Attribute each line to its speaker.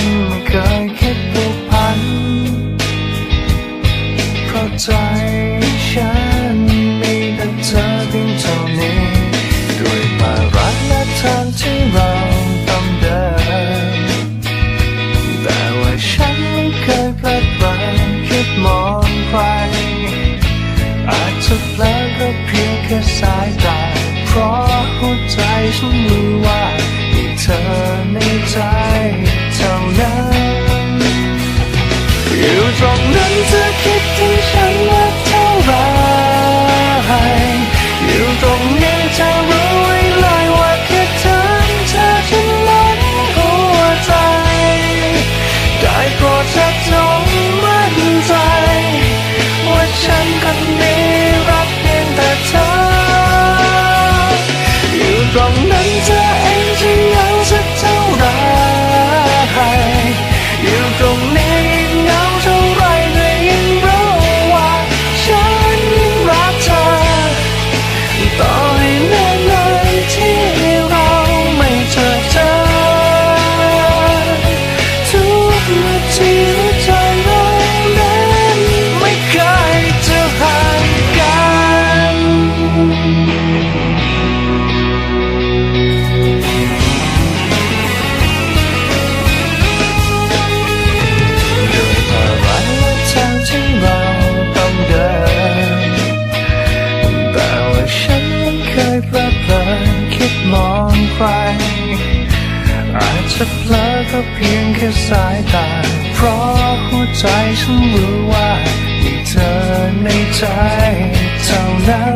Speaker 1: นไม่เคยคิดผูกพัน เพราะใจฉันมีแต่เธอเพียงเท่านี้ ด้วยภาระและทางที่เราต้องเดิน แต่ว่าฉันไม่เคยพลาด name ใจฉันรู้ว่ามีเธอในใจเท่านั้น